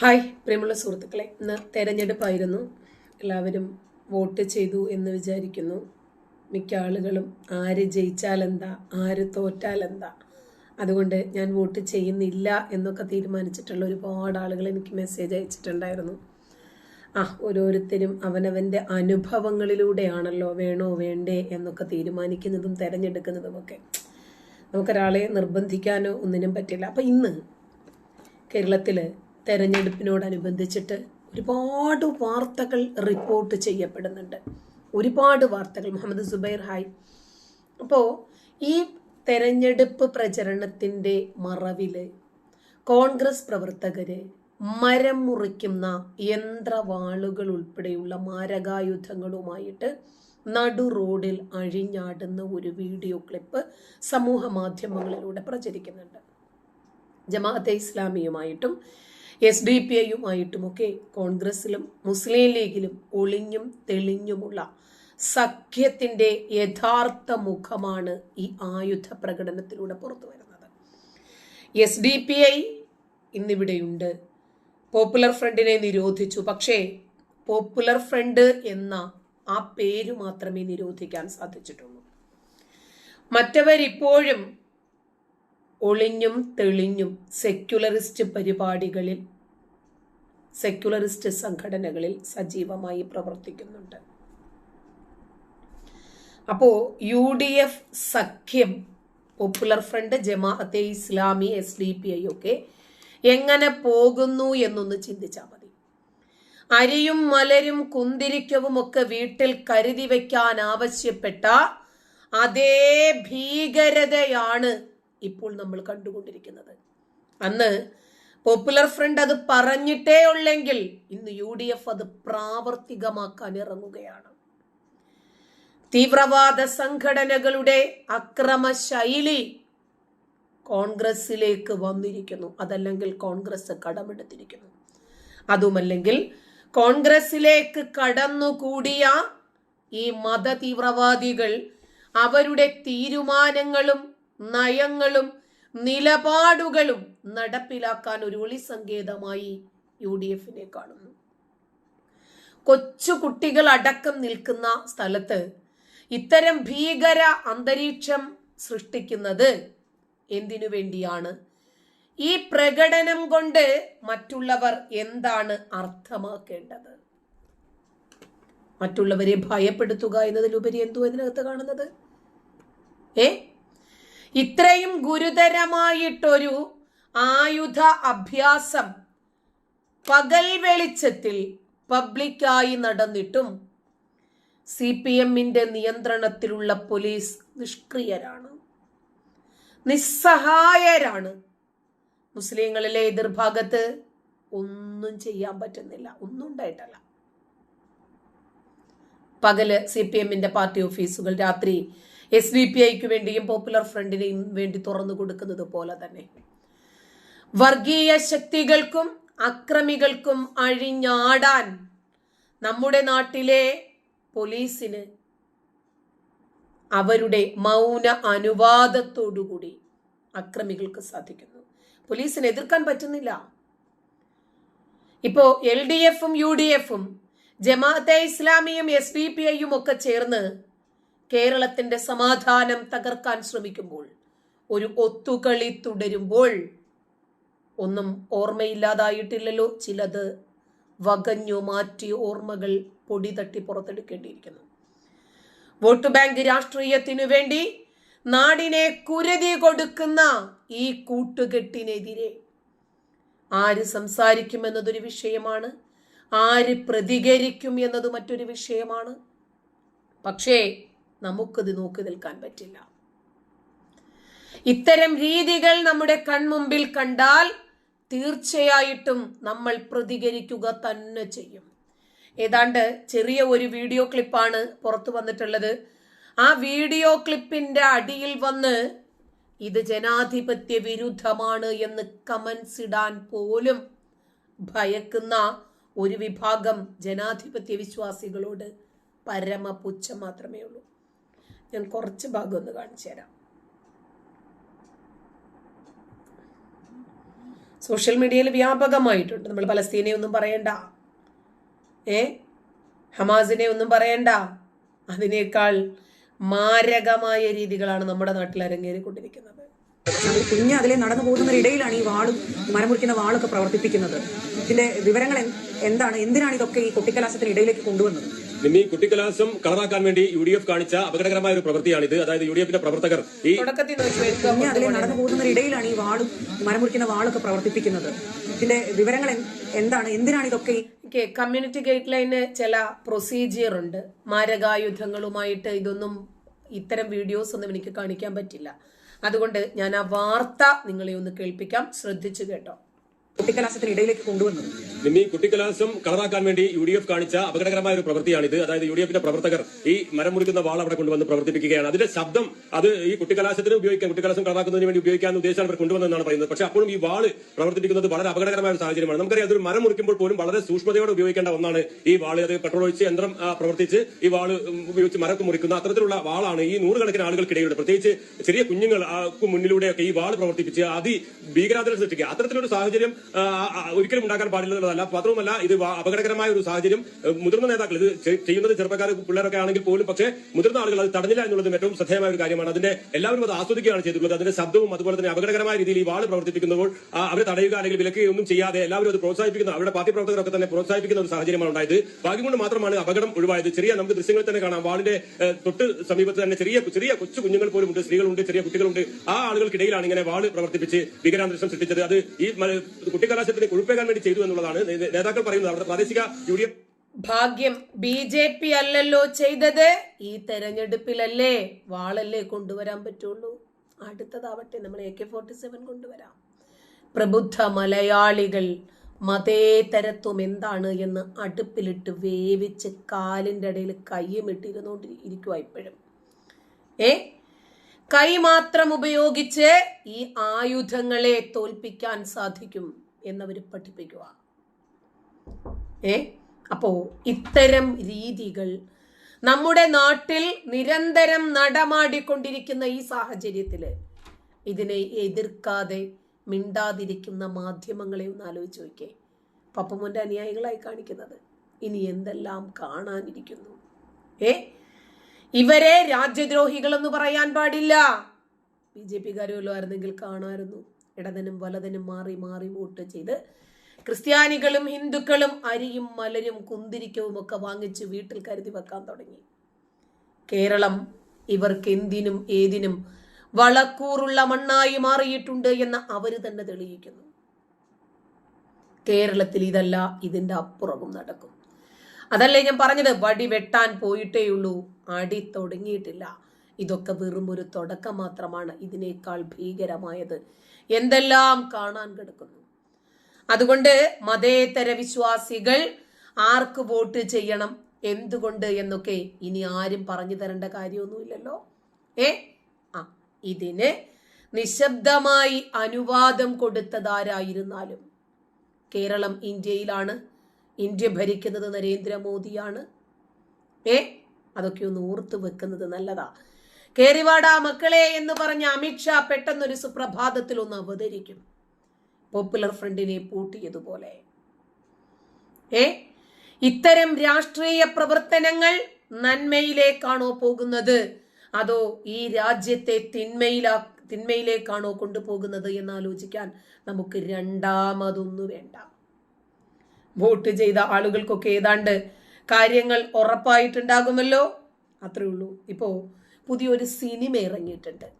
Hi പ്രിയമുള്ള സുഹൃത്തുക്കളെ. ഇന്ന് തെരഞ്ഞെടുപ്പായിരുന്നു. എല്ലാവരും വോട്ട് ചെയ്തു എന്ന് വിചാരിക്കുന്നു. മിക്ക ആളുകളും ആര് ജയിച്ചാൽ എന്താ ആര് തോറ്റാൽ എന്താ അതുകൊണ്ട് ഞാൻ വോട്ട് ചെയ്യുന്നില്ല എന്നൊക്കെ തീരുമാനിച്ചിട്ടുള്ള ഒരുപാട് ആളുകൾ എനിക്ക് മെസ്സേജ് അയച്ചിട്ടുണ്ടായിരുന്നു. ആ ഓരോരുത്തരും അവനവന്റെ അനുഭവങ്ങളിലൂടെയാണല്ലോ വേണോ വേണ്ടേ എന്നൊക്കെ തീരുമാനിക്കുന്നതും തിരഞ്ഞെടുക്കുന്നതുമൊക്കെ. നമുക്കൊരാളെ നിർബന്ധിക്കാനോ ഒന്നിനും പറ്റില്ല. അപ്പം ഇന്ന് കേരളത്തിൽ തെരഞ്ഞെടുപ്പിനോടനുബന്ധിച്ചിട്ട് ഒരുപാട് വാർത്തകൾ റിപ്പോർട്ട് ചെയ്യപ്പെടുന്നുണ്ട്. ഒരുപാട് വാർത്തകൾ. മുഹമ്മദ് സുബൈർ ഹായ്. അപ്പോൾ ഈ തെരഞ്ഞെടുപ്പ് പ്രചരണത്തിന്റെ മറവിൽ കോൺഗ്രസ് പ്രവർത്തകര് മരം മുറിക്കുന്ന യന്ത്രവാളുകൾ ഉൾപ്പെടെയുള്ള മാരകായുധങ്ങളുമായിട്ട് നടു റോഡിൽ അഴിഞ്ഞാടുന്ന ഒരു വീഡിയോ ക്ലിപ്പ് സമൂഹ മാധ്യമങ്ങളിലൂടെ പ്രചരിക്കുന്നുണ്ട്. ജമാഅത്തെ ഇസ്ലാമിയുമായിട്ടും എസ് ഡി പി ഐയുമായിട്ടുമൊക്കെ കോൺഗ്രസിലും മുസ്ലിം ലീഗിലും ഒളിഞ്ഞും തെളിഞ്ഞുമുള്ള സഖ്യത്തിന്റെ യഥാർത്ഥ മുഖമാണ് ഈ ആയുധ പ്രകടനത്തിലൂടെ പുറത്തു വരുന്നത്. എസ് ഡി പി ഐ ഇന്നിവിടെയുണ്ട്. പോപ്പുലർ ഫ്രണ്ടിനെ നിരോധിച്ചു. പക്ഷേ പോപ്പുലർ ഫ്രണ്ട് എന്ന ആ പേര് മാത്രമേ നിരോധിക്കാൻ സാധിച്ചിട്ടുള്ളൂ. മറ്റവരിപ്പോഴും ഒളിഞ്ഞും തെളിഞ്ഞും സെക്യുലറിസ്റ്റ് പരിപാടികളിൽ സെക്യുലറിസ്റ്റ് സംഘടനകളിൽ സജീവമായി പ്രവർത്തിക്കുന്നുണ്ട്. അപ്പോ യു ഡി എഫ് സഖ്യം popular front Jamaate Islami S D P I ഒക്കെ എങ്ങനെ പോകുന്നു എന്നൊന്ന് ചിന്തിച്ചാൽ മതി. അരിയും മലരും കുന്തിരിക്കവും ഒക്കെ വീട്ടിൽ കരുതി വയ്ക്കാൻ ആവശ്യപ്പെട്ട അതേ ഭീകരതയാണ് ഇപ്പോൾ നമ്മൾ കണ്ടുകൊണ്ടിരിക്കുന്നത്. അന്ന് പോപ്പുലർ ഫ്രണ്ട് അത് പറഞ്ഞിട്ടേ ഉള്ളെങ്കിൽ ഇന്ന് യു ഡി എഫ് അത് പ്രാവർത്തികമാക്കാൻ ഇറങ്ങുകയാണ്. തീവ്രവാദ സംഘടനകളുടെ അക്രമ ശൈലി കോൺഗ്രസിലേക്ക് വന്നിരിക്കുന്നു. അതല്ലെങ്കിൽ കോൺഗ്രസ് കടമെടുത്തിരിക്കുന്നു. അതുമല്ലെങ്കിൽ കോൺഗ്രസിലേക്ക് കടന്നുകൂടിയ ഈ മത തീവ്രവാദികൾ അവരുടെ തീരുമാനങ്ങളും നയങ്ങളും നിലപാടുകളും നടപ്പിലാക്കാൻ ഒരു ഒളി സങ്കേതമായി യു ഡി എഫിനെ കാണുന്നു. കൊച്ചുകുട്ടികൾ അടക്കം നിൽക്കുന്ന സ്ഥലത്ത് ഇത്തരം ഭീകര അന്തരീക്ഷം സൃഷ്ടിക്കുന്നത് എന്തിനു വേണ്ടിയാണ്? ഈ പ്രകടനം കൊണ്ട് മറ്റുള്ളവർ എന്താണ് അർത്ഥമാക്കേണ്ടത്? മറ്റുള്ളവരെ ഭയപ്പെടുത്തുക എന്നതിലുപരി എന്തോ ഇതിനകത്ത് കാണുന്നത്? ഏ? ഇത്രയും ഗുരുതരമായിട്ടൊരു ആയുധ അഭ്യാസം പകൽ വെളിച്ചത്തിൽ പബ്ലിക്കായി നടന്നിട്ടും സി പി എമ്മിന്റെ നിയന്ത്രണത്തിലുള്ള പോലീസ് നിഷ്ക്രിയരാണ്. നിസ്സഹായരാണ്. മുസ്ലിങ്ങളിലെ എതിർഭാഗത്ത് ഒന്നും ചെയ്യാൻ പറ്റുന്നില്ല. ഒന്നും ഉണ്ടായിട്ടല്ല. പകൽ സി പി എമ്മിന്റെ പാർട്ടി ഓഫീസുകൾ രാത്രി എസ് ഡി പി ഐക്ക് വേണ്ടിയും പോപ്പുലർ ഫ്രണ്ടിനെയും വേണ്ടി തുറന്നു കൊടുക്കുന്നത് പോലെ തന്നെ. വർഗീയ ശക്തികൾക്കും അക്രമികൾക്കും അഴിഞ്ഞാടാൻ നമ്മുടെ നാട്ടിലെ പോലീസിന് അവരുടെ മൗന അനുവാദത്തോടുകൂടി അക്രമികൾക്ക് സാധിക്കുന്നു. പോലീസിന് എതിർക്കാൻ പറ്റുന്നില്ല. ഇപ്പോ എൽ ഡി എഫും യു ഡി എഫും ജമാഅത്തെ ഇസ്ലാമിയും എസ് ഡി പി ഐയും ഒക്കെ ചേർന്ന് കേരളത്തിന്റെ സമാധാനം തകർക്കാൻ ശ്രമിക്കുമ്പോൾ ഒരു ഒത്തുകളി തുടരുമ്പോൾ ഒന്നും ഓർമ്മയില്ലാതായിട്ടില്ലല്ലോ ചിലത്. വകഞ്ഞു മാറ്റി ഓർമ്മകൾ പൊടി തട്ടി പുറത്തെടുക്കേണ്ടിയിരിക്കുന്നു. വോട്ട് ബാങ്ക് രാഷ്ട്രീയത്തിനു വേണ്ടി നാടിനെ കുരുതി കൊടുക്കുന്ന ഈ കൂട്ടുകെട്ടിനെതിരെ ആര് സംസാരിക്കും എന്നതൊരു വിഷയമാണ് ആര് പ്രതികരിക്കും എന്നത് മറ്റൊരു വിഷയമാണ്. പക്ഷേ നമുക്കത് നോക്കി നിൽക്കാൻ പറ്റില്ല. ഇത്തരം രീതികൾ നമ്മുടെ കൺമുമ്പിൽ കണ്ടാൽ തീർച്ചയായിട്ടും നമ്മൾ പ്രതികരിക്കുക തന്നെ ചെയ്യും. ഏതാണ്ട് ചെറിയ ഒരു വീഡിയോ ക്ലിപ്പാണ് പുറത്തു വന്നിട്ടുള്ളത്. ആ വീഡിയോ ക്ലിപ്പിന്റെ അടിയിൽ വന്ന് ഇത് ജനാധിപത്യ വിരുദ്ധമാണ് എന്ന് കമൻസ് ഇടാൻ പോലും ഭയക്കുന്ന ഒരു വിഭാഗം ജനാധിപത്യ വിശ്വാസികളോട് പരമപുച്ഛം മാത്രമേ ഉള്ളൂ. ഞാൻ കുറച്ച് ഭാഗം ഒന്ന് കാണിച്ചു തരാം. സോഷ്യൽ മീഡിയയിൽ വ്യാപകമായിട്ടുണ്ട്. നമ്മൾ പലസ്തീനെ ഒന്നും പറയണ്ട. ഏ? ഹമാസിനെ ഒന്നും പറയണ്ട. അതിനേക്കാൾ മാരകമായ രീതികളാണ് നമ്മുടെ നാട്ടിൽ അരങ്ങേറിക്കൊണ്ടിരിക്കുന്നത്. കുഞ്ഞ് അതിലെ നടന്നു പോകുന്നതിനിടയിലാണ് ഈ വാളും മരമുറിക്കുന്ന വാളൊക്കെ പ്രവർത്തിപ്പിക്കുന്നത്. ഇതിന്റെ വിവരങ്ങൾ എന്താണ്? എന്തിനാണ് ഇതൊക്കെ ഈ കുട്ടിക്കലാശത്തിന് ഇടയിലേക്ക് കൊണ്ടുവന്നത്? നിമ്മി കുട്ടിക്കലാശം കളറാക്കാൻ വേണ്ടി യു ഡി എഫ് കാണിച്ച അപകടകരമായ ഒരു പ്രവൃത്തിയാണിത്. അതായത് യു ഡി എഫിന്റെ പ്രവർത്തകർ ഈ അതിലെ നടന്നു പോകുന്നതിനിടയിലാണ് ഈ വാളും മരമുറിക്കുന്ന വാളൊക്കെ പ്രവർത്തിപ്പിക്കുന്നത്. ഇതിന്റെ വിവരങ്ങൾ എന്താണ്? എന്തിനാണ് ഇതൊക്കെ ഓക്കെ കമ്മ്യൂണിറ്റി ഗൈഡ് ലൈന് ചില പ്രൊസീജിയർ ഉണ്ട്. മാരകായുധങ്ങളുമായിട്ട് ഇതൊന്നും ഇത്തരം വീഡിയോസ് ഒന്നും എനിക്ക് കാണിക്കാൻ പറ്റില്ല. അതുകൊണ്ട് ഞാൻ ആ വാർത്ത നിങ്ങളെ ഒന്ന് കേൾപ്പിക്കാം. ശ്രദ്ധിച്ചു കേട്ടോ. കുട്ടിക്കലാശത്തിന് ഇടയിലേക്ക് കൊണ്ടുവന്നു. നിമ്മി കുട്ടിക്കലാശം കളറാക്കാൻ വേണ്ടി യു ഡി എഫ് കാണിച്ച അപകടകരമായ ഒരു പ്രവൃത്തിയാണിത്. അതായത് യു ഡി എഫിന്റെ പ്രവർത്തകർ ഈ മരം മുറിക്കുന്ന വാൾ അവിടെ കൊണ്ടുവന്ന് പ്രവർത്തിപ്പിക്കുകയാണ്. അതിന്റെ ശബ്ദം അത് ഈ കുട്ടിക്കലാശത്തിന് ഉപയോഗിക്കാൻ കുട്ടിക്കലാശം കളറാക്കുന്നതിന് വേണ്ടി ഉപയോഗിക്കാൻ ഉദ്ദേശിച്ചാണ് അവർ കൊണ്ടുവന്നതെന്നാണ് പറയുന്നത്. പക്ഷെ അപ്പോഴും ഈ വാൾ പ്രവർത്തിപ്പിക്കുന്നത് വളരെ അപകടകരമായ ഒരു സാഹചര്യമാണ്. നമുക്കറിയാം അതൊരു മരം മുറിക്കുമ്പോൾ പോലും വളരെ സൂക്ഷ്മതയോടെ ഉപയോഗിക്കേണ്ട ഒന്നാണ് ഈ വാൾ. അത് പെട്രോൾ ഒഴിച്ച് യന്ത്രം പ്രവർത്തിച്ച് ഈ വാൾ ഉപയോഗിച്ച് മരക്ക് മുറിക്കുന്ന അത്തരത്തിലുള്ള വാളാണ് ഈ നൂറുകണക്കിന് ആളുകൾക്കിടയിലുണ്ട് പ്രത്യേകിച്ച് ചെറിയ കുഞ്ഞുങ്ങൾ മുന്നിലൂടെയൊക്കെ ഈ വാൾ പ്രവർത്തിപ്പിച്ച് അതി ഭീകരാന്തരം സൃഷ്ടിക്കുക. അത്തരത്തിലൊരു സാഹചര്യം ഒരിക്കലും ഉണ്ടാക്കാൻ പാടില്ല പാടില്ലെന്നുള്ളതല്ല മാത്രവുമല്ല ഇത് അപകടകരമായ ഒരു സാഹചര്യം. മുതിർന്ന നേതാക്കൾ ഇത് ചെയ്യുന്നത് ചെറുപ്പക്കാർ പിള്ളേരൊക്കെ ആണെങ്കിൽ പോലും പക്ഷേ മുതിർന്ന ആളുകൾ അത് തടഞ്ഞില്ല എന്നുള്ളതും ഏറ്റവും ശ്രദ്ധേയമായ ഒരു കാര്യമാണ്. അതിന്റെ എല്ലാവരും അത് ആസ്വദിക്കുകയാണ് ചെയ്തിട്ടുള്ളത്. അതിന്റെ ശബ്ദവും അതുപോലെ തന്നെ അപകടകരമായ രീതിയിൽ ഈ വാൾ പ്രവർത്തിപ്പിക്കുമ്പോൾ അവരെ തടയുക അല്ലെങ്കിൽ വിലക്കുകയൊന്നും ചെയ്യാതെ എല്ലാവരും അത് പ്രോത്സാഹിപ്പിക്കുന്ന അവരുടെ പാർട്ടി പ്രവർത്തകരൊക്കെ തന്നെ പ്രോത്സാഹിപ്പിക്കുന്ന ഒരു സാഹചര്യമാണ് ഉണ്ടായത്. ഭാഗ്യം കൊണ്ട് മാത്രമാണ് അപകടം ഒഴിവായത്. ചെറിയ നമുക്ക് ദൃശ്യങ്ങൾ തന്നെ കാണാം. വാളിന്റെ തൊട്ട് സമീപത്ത് തന്നെ ചെറിയ ചെറിയ കൊച്ചു കുഞ്ഞുങ്ങൾ പോലും ഉണ്ട് സ്ത്രീകളുണ്ട് ചെറിയ കുട്ടികളുണ്ട്. ആ ആളുകൾക്കിടയിലാണ് ഇങ്ങനെ വാൾ പ്രവർത്തിപ്പിച്ച് ഭീകരാന്തരീക്ഷം സൃഷ്ടിച്ചത്. അത് ഈ മ- കുട്ടിക്കലാശത്തിന് കൊഴുപ്പേകാൻ വേണ്ടി ചെയ്തു എന്നുള്ളതാണ്. നേതാക്കൾ പറയുന്നത്. അവിടുത്തെ പ്രാദേശിക യു ഡി ഭാഗ്യം ബി ജെ പി അല്ലല്ലോ ചെയ്തത്. ഈ തെരഞ്ഞെടുപ്പിലല്ലേ വാളല്ലേ കൊണ്ടുവരാൻ പറ്റുള്ളൂ? അടുത്തതാവട്ടെ നമ്മൾ എ കെ ഫോർട്ടി സെവൻ കൊണ്ടുവരാം. പ്രബുദ്ധ മലയാളികൾ മതേതരത്വം എന്താണ് എന്ന് അടുപ്പിലിട്ട് വേവിച്ച് കാലിന്റെ ഇടയിൽ കയ്യും ഇട്ടിരുന്നോണ്ട് ഇരിക്കുക ഇപ്പോഴും. ഏ? കൈ മാത്രം ഉപയോഗിച്ച് ഈ ആയുധങ്ങളെ തോൽപ്പിക്കാൻ സാധിക്കും. എന്നവർ പഠിപ്പിക്കുക. ഏ? അപ്പോ ഇത്തരം രീതികൾ നമ്മുടെ നാട്ടിൽ നിരന്തരം നടമാടിക്കൊണ്ടിരിക്കുന്ന ഈ സാഹചര്യത്തിൽ ഇതിനെ എതിർക്കാതെ മിണ്ടാതിരിക്കുന്ന മാധ്യമങ്ങളെ ഒന്ന് ആലോചിച്ച് നോക്കിയേ. പപ്പുമോന്റെ അനുയായികളായി കാണിക്കുന്നത്. ഇനി എന്തെല്ലാം കാണാനിരിക്കുന്നു. ഏ? ഇവരെ രാജ്യദ്രോഹികളെന്ന് പറയാൻ പാടില്ല. ബി ജെ പിക്കാരുമല്ലോ ആയിരുന്നെങ്കിൽ കാണാമായിരുന്നു. ഇടതിനും വലതിനും മാറി മാറി വോട്ട് ചെയ്ത് ക്രിസ്ത്യാനികളും ഹിന്ദുക്കളും അരിയും മലരും കുന്തിരിക്കവും ഒക്കെ വാങ്ങിച്ച് വീട്ടിൽ കരുതി വെക്കാൻ തുടങ്ങി. കേരളം ഇവർക്ക് എന്തിനും ഏതിനും വളക്കൂറുള്ള മണ്ണായി മാറിയിട്ടുണ്ട് എന്ന് അവർ തന്നെ തെളിയിക്കുന്നു. കേരളത്തിൽ ഇതല്ല ഇതിന്റെ അപ്പുറവും നടക്കും. അതല്ലേ ഞാൻ പറഞ്ഞത്? വടി വെട്ടാൻ പോയിട്ടേയുള്ളൂ അടി തുടങ്ങിയിട്ടില്ല. ഇതൊക്കെ വെറും ഒരു തുടക്കം മാത്രമാണ്. ഇതിനേക്കാൾ ഭീകരമായത് എന്തെല്ലാം കാണാൻ കിടക്കുന്നു. അതുകൊണ്ട് മതേതര വിശ്വാസികൾ ആർക്ക് വോട്ട് ചെയ്യണം എന്തുകൊണ്ട് എന്നൊക്കെ ഇനി ആരും പറഞ്ഞു തരേണ്ട കാര്യമൊന്നുമില്ലല്ലോ. ഏ? ആ ഇതിന് നിശബ്ദമായി അനുവാദം കൊടുത്തതാരായിരുന്നാലും കേരളം ഇന്ത്യയിലാണ്. ഇന്ത്യ ഭരിക്കുന്നത് നരേന്ദ്രമോദിയാണ്. ഏ? അതൊക്കെ ഒന്ന് ഓർത്ത് വെക്കുന്നത് നല്ലതാ. കേറിവാടാ മക്കളെ എന്ന് പറഞ്ഞ അമിത്ഷാ പെട്ടെന്നൊരു സുപ്രഭാതത്തിൽ ഒന്ന് അവതരിക്കും. പോപ്പുലർ ഫ്രണ്ടിനെ പൂട്ടിയതുപോലെ. ഏ ഇത്തരം രാഷ്ട്രീയ പ്രവർത്തനങ്ങൾ നന്മയിലേക്കാണോ പോകുന്നത്? അതോ ഈ രാജ്യത്തെ തിന്മയിലാ തിന്മയിലേക്കാണോ കൊണ്ടുപോകുന്നത് എന്ന് ആലോചിക്കാൻ നമുക്ക് രണ്ടാമതൊന്നു വേണ്ട. വോട്ട് ചെയ്ത ആളുകൾക്കൊക്കെ ഏതാണ്ട് കാര്യങ്ങൾ ഉറപ്പായിട്ടുണ്ടാകുമല്ലോ. അത്രേ ഉള്ളൂ. ഇപ്പോ പുതിയൊരു സിനിമ ഇറങ്ങിയിട്ടുണ്ട്.